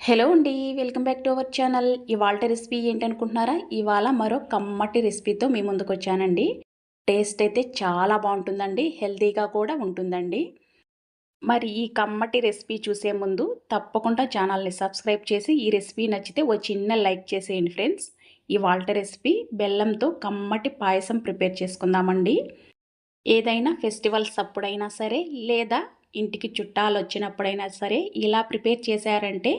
Hello అండి welcome back to our channel. ఇవాళ recipe ఏంటనుకుంటున్నారా? ఇవాళ మరో కమ్మటి రెసిపీతో మీ ముందుకు వచ్చానండి టేస్ట్ అయితే చాలా బాగుంటుందండి హెల్తీగా కూడా ఉంటుందండి. మరి ఈ కమ్మటి రెసిపీ చూసే ముందు తప్పకుండా ఛానల్ని సబ్స్క్రైబ్ చేసి ఈ రెసిపీ నచ్చితే ఓ చిన్న లైక్ చేసేయండి ఫ్రెండ్స్. ఇవాళ రెసిపీ బెల్లంతో కమ్మటి పాయసం ప్రిపేర్ చేసుకుందామండి. ఏదైనా ఫెస్టివల్స్ అప్పుడైనా సరే లేదా ఇంటికి చుట్టాలు వచ్చినప్పుడైనా సరే ఇలా ప్రిపేర్ చేశారంటే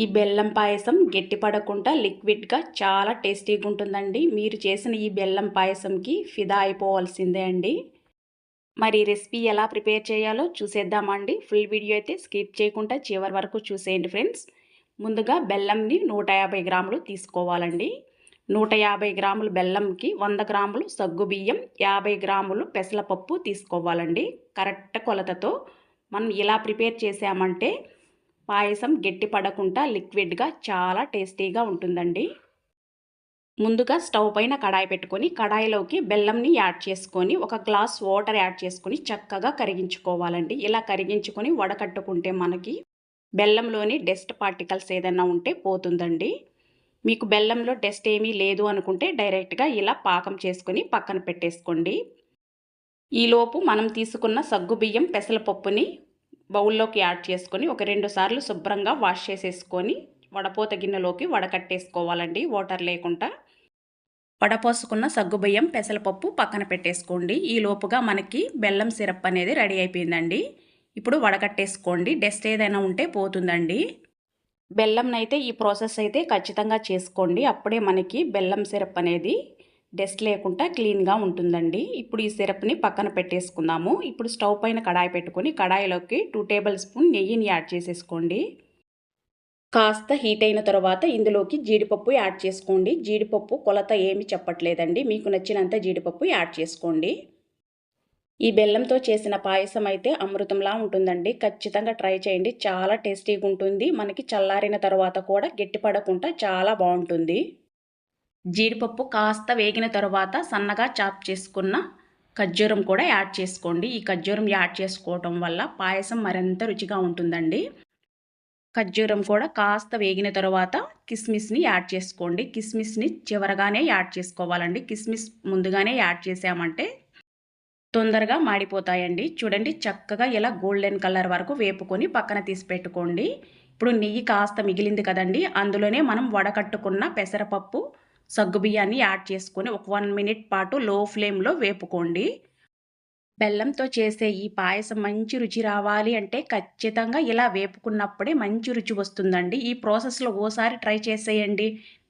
ఈ బెల్లం పాయసం గట్టిపడకుండా లిక్విడ్గా చాలా టేస్టీగా ఉంటుందండి. మీరు చేసిన ఈ బెల్లం పాయసంకి ఫిదా అయిపోవాల్సిందే అండి. మరి రెసిపీ ఎలా ప్రిపేర్ చేయాలో చూసేద్దామండి. ఫుల్ వీడియో అయితే స్కిప్ చేయకుండా చివరి వరకు చూసేయండి ఫ్రెండ్స్ ముందుగా బెల్లంని నూట యాభై గ్రాములు తీసుకోవాలండి. నూట యాభై గ్రాములు బెల్లంకి వంద గ్రాములు సగ్గు బియ్యం యాభై గ్రాములు పెసలపప్పు తీసుకోవాలండి. కరెక్ట్ కొలతతో మనం ఇలా ప్రిపేర్ చేసామంటే పాయసం గట్టి పడకుండా లిక్విడ్గా చాలా టేస్టీగా ఉంటుందండి. ముందుగా స్టవ్ పైన కడాయి పెట్టుకొని కడాయిలోకి బెల్లంని యాడ్ చేసుకొని ఒక గ్లాస్ వాటర్ యాడ్ చేసుకొని చక్కగా కరిగించుకోవాలండి. ఇలా కరిగించుకొని వడకట్టుకుంటే మనకి బెల్లంలోని డస్ట్ పార్టికల్స్ ఏదైనా ఉంటే పోతుందండి. మీకు బెల్లంలో డస్ట్ ఏమీ లేదు అనుకుంటే డైరెక్ట్గా ఇలా పాకం చేసుకొని పక్కన పెట్టేసుకోండి. ఈలోపు మనం తీసుకున్న సగ్గు బియ్యం పెసలపప్పుని బౌల్లోకి యాడ్ చేసుకొని ఒక రెండు సార్లు శుభ్రంగా వాష్ చేసేసుకొని వడపోత గిన్నెలోకి వడకట్టేసుకోవాలండి వాటర్ లేకుండా. వడపోసుకున్న సగ్గుబియ్యం పెసరపప్పు పక్కన పెట్టేసుకోండి. ఈ లోపుగా మనకి బెల్లం సిరప్ అనేది రెడీ అయిపోయిందండి. ఇప్పుడు వడకట్టేసుకోండి డస్ట్ ఏదైనా ఉంటే పోతుందండి. బెల్లంనైతే ఈ ప్రాసెస్ అయితే ఖచ్చితంగా చేసుకోండి. అప్పుడే మనకి బెల్లం సిరప్ అనేది డస్ట్ లేకుండా క్లీన్గా ఉంటుందండి. ఇప్పుడు ఈ సిరప్ని పక్కన పెట్టేసుకుందాము. ఇప్పుడు స్టవ్ పైన కడాయి పెట్టుకొని కడాయిలోకి టూ టేబుల్ స్పూన్ నెయ్యిని యాడ్ చేసేసుకోండి. కాస్త హీట్ అయిన తర్వాత ఇందులోకి జీడిపప్పు యాడ్ చేసుకోండి. జీడిపప్పు కొలత ఏమి చెప్పట్లేదండి. మీకు నచ్చినంత జీడిపప్పు యాడ్ చేసుకోండి. ఈ బెల్లంతో చేసిన పాయసం అయితే అమృతంలా ఉంటుందండి. ఖచ్చితంగా ట్రై చేయండి. చాలా టేస్టీగా ఉంటుంది మనకి చల్లారిన తర్వాత కూడా గట్టిపడకుండా చాలా బాగుంటుంది. జీడిపప్పు కాస్త వేగిన తర్వాత సన్నగా చాప్ చేసుకున్న ఖర్జూరం కూడా యాడ్ చేసుకోండి. ఈ ఖర్జూరం యాడ్ చేసుకోవటం వల్ల పాయసం మరింత రుచిగా ఉంటుందండి. ఖర్జూరం కూడా కాస్త వేగిన తర్వాత కిస్మిస్ని యాడ్ చేసుకోండి. కిస్మిస్ని చివరగానే యాడ్ చేసుకోవాలండి. కిస్మిస్ ముందుగానే యాడ్ చేసామంటే తొందరగా మాడిపోతాయండి. చూడండి చక్కగా ఇలా గోల్డెన్ కలర్ వరకు వేపుకొని పక్కన తీసి పెట్టుకోండి. ఇప్పుడు నెయ్యి కాస్త మిగిలింది కదండి. అందులోనే మనం వడకట్టుకున్న పెసరపప్పు సగ్గుబియ్యాన్ని యాడ్ చేసుకొని ఒక వన్ మినిట్ పాటు లో ఫ్లేమ్లో వేపుకోండి. బెల్లంతో చేసే ఈ పాయసం మంచి రుచి రావాలి అంటే ఖచ్చితంగా ఇలా వేపుకున్నప్పుడే మంచి రుచి వస్తుందండి. ఈ ప్రాసెస్లో ఓసారి ట్రై చేసేయండి.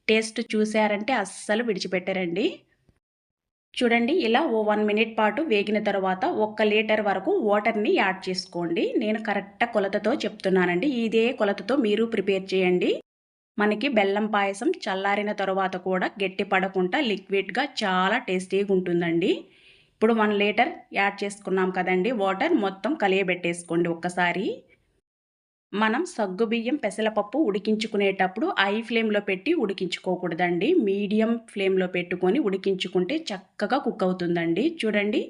టేస్ట్ చూసారంటే అస్సలు విడిచిపెట్టారండి. చూడండి ఇలా ఓ వన్ మినిట్ పాటు వేగిన తర్వాత ఒక్క లీటర్ వరకు వాటర్ని యాడ్ చేసుకోండి. నేను కరెక్ట్ కొలతతో చెప్తున్నానండి. ఇదే కొలతతో మీరు ప్రిపేర్ చేయండి. మనకి బెల్లం పాయసం చల్లారిన తర్వాత కూడా గట్టి పడకుండా లిక్విడ్గా చాలా టేస్టీగా ఉంటుందండి. ఇప్పుడు వన్ లీటర్ యాడ్ చేసుకున్నాం కదండి. వాటర్ మొత్తం కలియబెట్టేసుకోండి ఒక్కసారి. మనం సగ్గుబియ్యం పెసలపప్పు ఉడికించుకునేటప్పుడు ఐ ఫ్లేమ్లో పెట్టి ఉడికించుకోకూడదండి. మీడియం ఫ్లేమ్లో పెట్టుకొని ఉడికించుకుంటే చక్కగా కుక్ అవుతుందండి. చూడండి.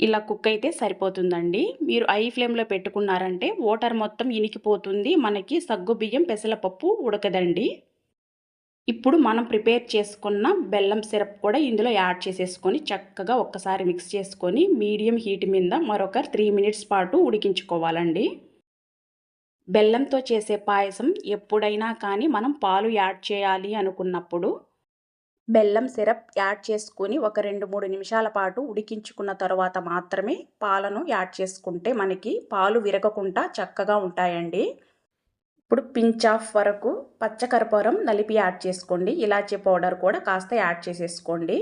ఇలా కుక్ అయితే సరిపోతుందండి. మీరు ఐ ఫ్లేమ్లో పెట్టుకున్నారంటే వాటర్ మొత్తం ఇనికిపోతుంది. మనకి సగ్గు బియ్యం పెసలపప్పు ఉడకదండి. ఇప్పుడు మనం ప్రిపేర్ చేసుకున్న బెల్లం సిరప్ కూడా ఇందులో యాడ్ చేసేసుకొని చక్కగా ఒక్కసారి మిక్స్ చేసుకొని మీడియం హీట్ మీద మరొక త్రీ మినిట్స్ పాటు ఉడికించుకోవాలండి. బెల్లంతో చేసే పాయసం ఎప్పుడైనా కానీ మనం పాలు యాడ్ చేయాలి అనుకున్నప్పుడు బెల్లం సిరప్ యాడ్ చేసుకుని ఒక రెండు మూడు నిమిషాల పాటు ఉడికించుకున్న తర్వాత మాత్రమే పాలను యాడ్ చేసుకుంటే మనకి పాలు విరగకుండా చక్కగా ఉంటాయండి. ఇప్పుడు పించ్ ఆఫ్ వరకు పచ్చకర్పూరం నలిపి యాడ్ చేసుకోండి. ఇలాచీ పౌడర్ కూడా కాస్త యాడ్ చేసేసుకోండి.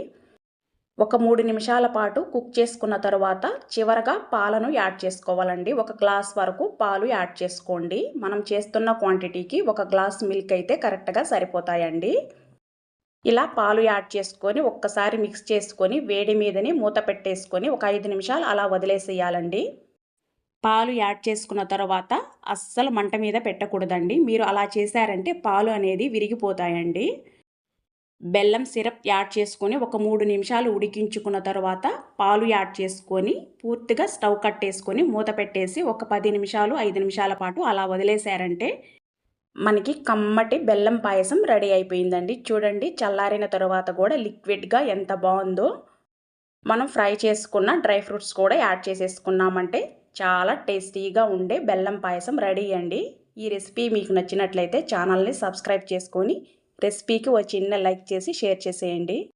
ఒక మూడు నిమిషాల పాటు కుక్ చేసుకున్న తర్వాత చివరగా పాలను యాడ్ చేసుకోవాలండి. ఒక గ్లాస్ వరకు పాలు యాడ్ చేసుకోండి. మనం చేస్తున్న క్వాంటిటీకి ఒక గ్లాస్ మిల్క్ అయితే కరెక్ట్గా సరిపోతాయండి. ఇలా పాలు యాడ్ చేసుకొని ఒక్కసారి మిక్స్ చేసుకొని వేడి మీదని మూత పెట్టేసుకొని ఒక ఐదు నిమిషాలు అలా వదిలేసేయాలండి. పాలు యాడ్ చేసుకున్న తర్వాత అస్సలు మంట మీద పెట్టకూడదండి. మీరు అలా చేశారంటే పాలు అనేది విరిగిపోతాయండి. బెల్లం సిరప్ యాడ్ చేసుకొని ఒక మూడు నిమిషాలు ఉడికించుకున్న తర్వాత పాలు యాడ్ చేసుకొని పూర్తిగా స్టవ్ కట్టేసుకొని మూత పెట్టేసి ఒక పది నిమిషాలు ఐదు నిమిషాల పాటు అలా వదిలేశారంటే మనకి కమ్మటి బెల్లం పాయసం రెడీ అయిపోయిందండి. చూడండి చల్లారిన తర్వాత కూడా లిక్విడ్గా ఎంత బాగుందో. మనం ఫ్రై చేసుకున్న డ్రై ఫ్రూట్స్ కూడా యాడ్ చేసేసుకున్నామంటే చాలా టేస్టీగా ఉండే బెల్లం పాయసం రెడీ అండి. ఈ రెసిపీ మీకు నచ్చినట్లయితే ఛానల్ని సబ్స్క్రైబ్ చేసుకొని రెసిపీకి ఒక చిన్న లైక్ చేసి షేర్ చేసేయండి.